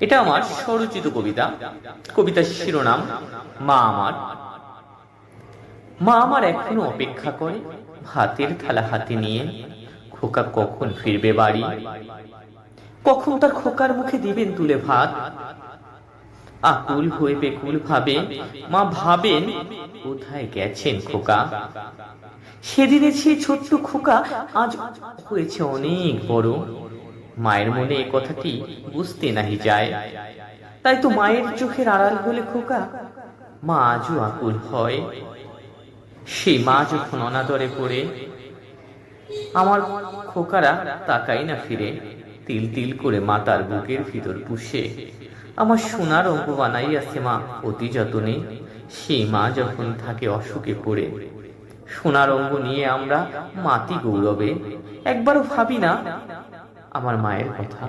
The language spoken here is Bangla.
এটা আমার স্বরচিত কবিতা। কবিতার শিরোনাম, মা আমার। মা আমার এখনও অপেক্ষা করে ভাতের থালা হাতে নিয়ে। খোকা কখন ফিরবে বাড়ি? কখন তার খোকার মুখে দিবেন তুলে ভাত? আকুল হয়ে বেকুল ভাবে, মা ভাবেন কোথায় গেছেন খোকা? সেদিনের সেই ছোট্ট খোকা আজ হয়েছে অনেক বড়। মায়ের মনে এ কথাটি বুঝতে নাহি যায়। তাই তো মায়ের চোখের আড়াল হলে খোকা, মা আজও আকুল হয়? সেই মা যখন অনাদরে পড়ে, আমার খোকারা তাকাই না ফিরে, তিল তিল করে মা তার বুকের ভিতর পুষে। আমার সোনার অঙ্গ বানাইয়াছে মা অতি যতনে। সেই মা যখন থাকে অসুখে পড়ে, সোনার অঙ্গ নিয়ে আমরা মাতি গৌরবে। একবারও ভাবি না আমার মায়ের কথা।